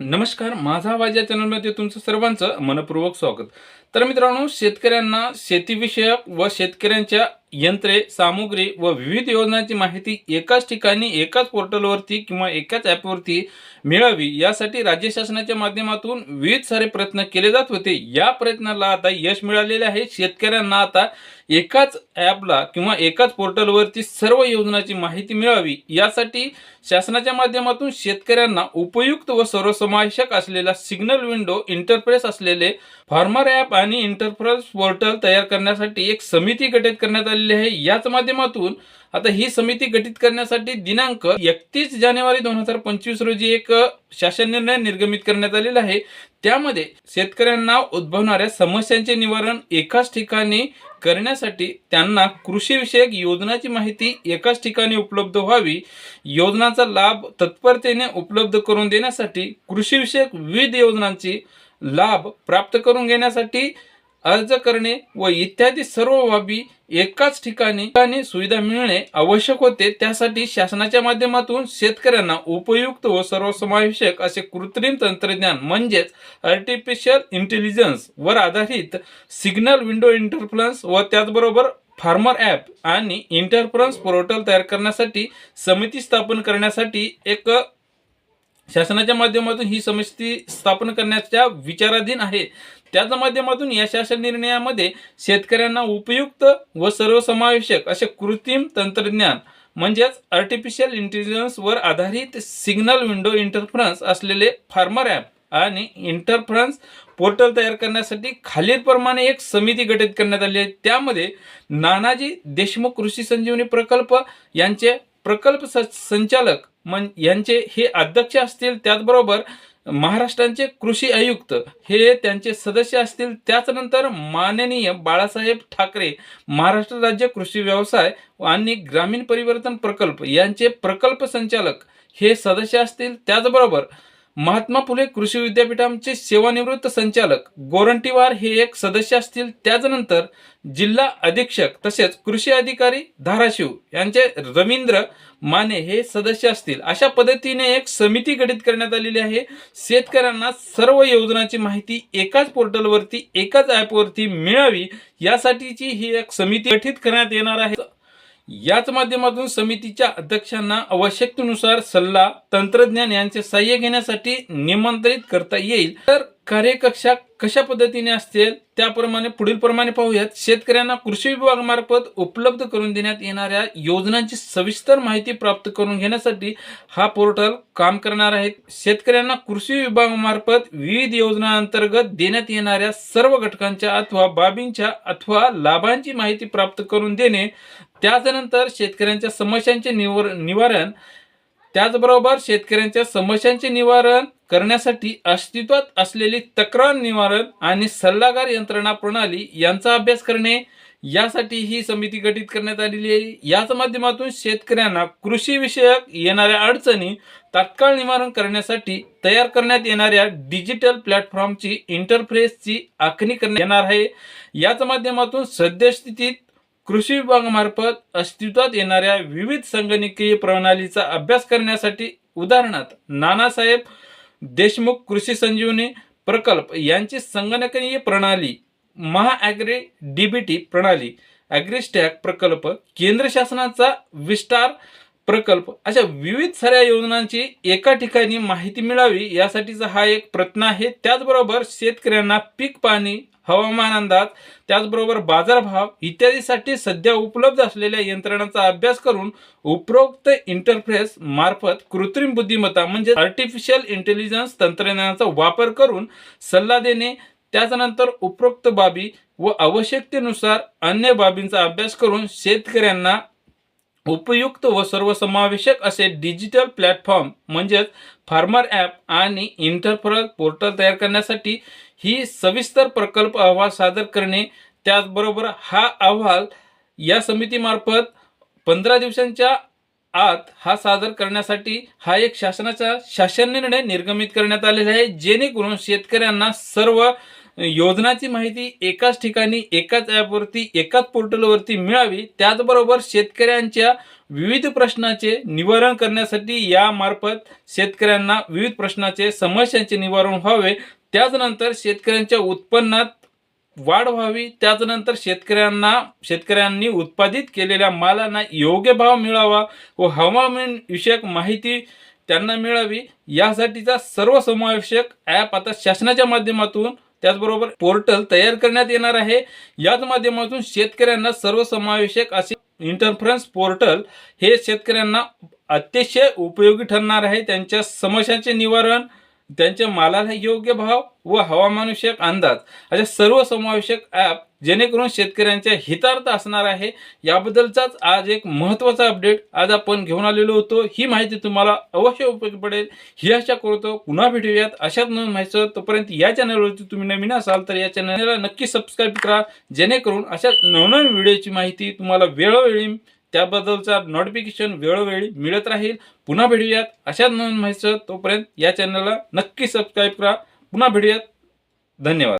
नमस्कार माझा आवाज या चॅनलमध्ये तुमचं सर्वांचं मनपूर्वक स्वागत. तर मित्रांनो शेतकऱ्यांना शेतीविषयक व शेतकऱ्यांच्या यंत्रे सामुग्री व विविध योजनांची माहिती एकाच ठिकाणी एकाच पोर्टलवरती किंवा एकाच ॲपवरती मिळावी यासाठी राज्य शासनाच्या माध्यमातून विविध सारे प्रयत्न केले जात होते. या प्रयत्नाला आता यश मिळालेले आहे. शेतकऱ्यांना आता एकाच ॲपला किंवा एकाच पोर्टलवरती सर्व योजनांची माहिती मिळावी. यासाठी शासनाच्या माध्यमातून शेतकऱ्यांना उपयुक्त व सर्वसमावेशक असलेला सिग्नल विंडो इंटरप्रेस असलेले फार्मर ॲप आणि इंटरप्रेस पोर्टल तयार करण्यासाठी एक समिती गठीत करण्यात झालेली आहे. याच माध्यमातून आता ही समिती गठीत करण्यासाठी दिनांक एकतीस जानेवारी दोन हजार पंचवीस रोजी एक शासन निर्णय निर्गमित करण्यात आलेला आहे. त्यामध्ये शेतकऱ्यांना उद्भवणाऱ्या समस्यांचे निवारण एकाच ठिकाणी करण्यासाठी त्यांना कृषीविषयक योजनाची माहिती एकाच ठिकाणी उपलब्ध व्हावी योजनांचा लाभ तत्परतेने उपलब्ध करून देण्यासाठी कृषीविषयक विविध योजनांची लाभ प्राप्त करून घेण्यासाठी अर्ज करणे व इत्यादी सर्व बाबी एकाच ठिकाणी सुविधा मिळणे आवश्यक होते. त्यासाठी शासनाच्या माध्यमातून शेतकऱ्यांना उपयुक्त व सर्वसमावेशक असे कृत्रिम तंत्रज्ञान म्हणजेच आर्टिफिशियल इंटेलिजन्स वर आधारित सिग्नल विंडो इंटरफ्लन्स व त्याचबरोबर फार्मर ॲप आणि इंटरफरन्स पोर्टल तयार करण्यासाठी समिती स्थापन करण्यासाठी एक शासनाच्या माध्यमातून ही समिती स्थापन करण्याच्या विचाराधीन आहे. त्याच माध्यमातून या शासन निर्णयामध्ये शेतकऱ्यांना उपयुक्त व सर्वसमावेशक असे कृत्रिम तंत्रज्ञान म्हणजेच आर्टिफिशियल इंटेलिजन्स वर आधारित सिग्नल विंडो इंटरफरन्स असलेले फार्मर ॲप आणि इंटरफरन्स पोर्टल तयार करण्यासाठी खालीलप्रमाणे एक समिती गठीत करण्यात आली आहे. त्यामध्ये नानाजी देशमुख कृषी संजीवनी प्रकल्प यांचे प्रकल्प संचालक मन यांचे हे अध्यक्ष असतील. त्याचबरोबर महाराष्ट्रांचे कृषी आयुक्त हे त्यांचे सदस्य असतील. त्याचनंतर माननीय बाळासाहेब ठाकरे महाराष्ट्र राज्य कृषी व्यवसाय आणि ग्रामीण परिवर्तन प्रकल्प यांचे प्रकल्प संचालक हे सदस्य असतील. त्याचबरोबर महात्मा फुले कृषी विद्यापीठांचे सेवानिवृत्त संचालक गोरंटीवार हे एक सदस्य असतील. त्याचनंतर जिल्हा अधीक्षक तसेच कृषी अधिकारी धाराशिव यांचे रवींद्र माने हे सदस्य असतील. अशा पद्धतीने एक समिती गठीत करण्यात आलेली आहे. शेतकऱ्यांना सर्व योजनांची माहिती एकाच पोर्टलवरती एकाच ॲपवरती मिळावी यासाठीची ही एक समिती गठीत करण्यात येणार आहे. याच माध्यमातून समितीच्या अध्यक्षांना आवश्यकतेनुसार सल्ला तंत्रज्ञान यांचे सहाय्य घेण्यासाठी निमंत्रित करता येईल. तर कार्यकक्षा कशा पद्धतीने असतील त्याप्रमाणे पुढील प्रमाणे पाहूयात. शेतकऱ्यांना कृषी विभागामार्फत उपलब्ध करून देण्यात येणाऱ्या योजनांची सविस्तर माहिती प्राप्त करून घेण्यासाठी हा पोर्टल काम करणार आहे. शेतकऱ्यांना कृषी विभागामार्फत विविध योजनांतर्गत देण्यात येणाऱ्या सर्व घटकांच्या अथवा बाबींच्या अथवा लाभांची माहिती प्राप्त करून देणे त्याच्यानंतर शेतकऱ्यांच्या समस्यांचे निवर निवारण त्याचबरोबर शेतकऱ्यांच्या समस्यांचे निवारण करण्यासाठी अस्तित्वात असलेली तक्रार निवारण आणि सल्लागार यंत्रणा प्रणाली यांचा अभ्यास करणे यासाठी ही समिती गठीत करण्यात आलेली आहे. याच माध्यमातून शेतकऱ्यांना कृषीविषयक येणाऱ्या अडचणी तात्काळ निवारण करण्यासाठी तयार करण्यात येणाऱ्या डिजिटल प्लॅटफॉर्मची इंटरफेसची आखणी करण्यात येणार आहे. याच माध्यमातून सद्यस्थितीत कृषी विभागामार्फत अस्तित्वात येणाऱ्या विविध संगणकीय प्रणालीचा अभ्यास करण्यासाठी उदाहरणार्थ नानासाहेब देशमुख कृषी संजीवनी प्रकल्प यांची संगणकीय प्रणाली महाॲग्री टी प्रणाली ॲग्रिस्टॅक प्रकल्प केंद्र शासनाचा विस्तार प्रकल्प अशा विविध साऱ्या योजनांची एका ठिकाणी माहिती मिळावी यासाठीचा हा एक प्रयत्न आहे. त्याचबरोबर शेतकऱ्यांना पीक पाणी हवामान अंदाज त्याचबरोबर बाजारभाव इत्यादीसाठी सध्या उपलब्ध असलेल्या यंत्रणांचा अभ्यास करून उपरोक्त इंटरफेस मार्फत कृत्रिम बुद्धिमत्ता म्हणजे आर्टिफिशियल इंटेलिजन्स तंत्रज्ञानाचा वापर करून सल्ला देणे त्याच्यानंतर उपरोक्त बाबी व आवश्यकतेनुसार अन्य बाबींचा अभ्यास करून शेतकऱ्यांना उपयुक्त व सर्वसमावेशक असे डिजिटल प्लॅटफॉर्म म्हणजेच फार्मर ॲप आणि इंटरफर पोर्टल तयार करण्यासाठी ही सविस्तर प्रकल्प अहवाल सादर करणे त्याचबरोबर हा अहवाल या समितीमार्फत पंधरा दिवसांच्या आत हा सादर करण्यासाठी हा एक शासनाचा शासन निर्णय निर्गमित करण्यात आलेला आहे जेणेकरून शेतकऱ्यांना सर्व योजनाची माहिती एकाच ठिकाणी एकाच ॲपवरती एकाच पोर्टलवरती मिळावी त्याचबरोबर शेतकऱ्यांच्या विविध प्रश्नाचे निवारण करण्यासाठी यामार्फत शेतकऱ्यांना विविध प्रश्नाचे समस्यांचे निवारण व्हावे. त्याचनंतर शेतकऱ्यांच्या उत्पन्नात वाढ व्हावी. त्याचनंतर शेतकऱ्यांना शेतकऱ्यांनी उत्पादित केलेल्या मालांना योग्य भाव मिळावा व हवामान विषयक माहिती त्यांना मिळावी. यासाठीचा सर्वसमावेशक ॲप आता शासनाच्या माध्यमातून त्याचबरोबर पोर्टल तयार करण्यात येणार आहे. याच माध्यमातून शेतकऱ्यांना सर्वसमावेशक असे इंटरफरन्स पोर्टल हे शेतकऱ्यांना अतिशय उपयोगी ठरणार आहे. त्यांच्या समस्यांचे निवारण त्यांच्या मालाला योग्य भाव व हवामानविषयक अंदाज. अशा सर्व समावेशक ॲप जेणेकरून शेतकऱ्यांच्या हितार्थ असणार आहे. याबद्दलचाच आज एक महत्त्वाचा अपडेट आज आपण घेऊन आलेलो होतो. ही माहिती तुम्हाला अवश्य उपयोगी पडेल. ही आशा करतो पुन्हा भेटूयात. अशाच नवीन माहिती तोपर्यंत या चॅनलवरती तुम्ही नवीन असाल तर या चॅनलला नक्की सबस्क्राईब करा. जेणेकरून अशा नवनवीन व्हिडिओची माहिती तुम्हाला वेळोवेळी त्याबद्दलचा नोटिफिकेशन वेळोवेळी मिळत राहील. पुन्हा भेटूयात. अशाच नवीन माहिती तोपर्यंत या चॅनलला नक्की सबस्क्राईब करा. पुन्हा भेटूयात. धन्यवाद.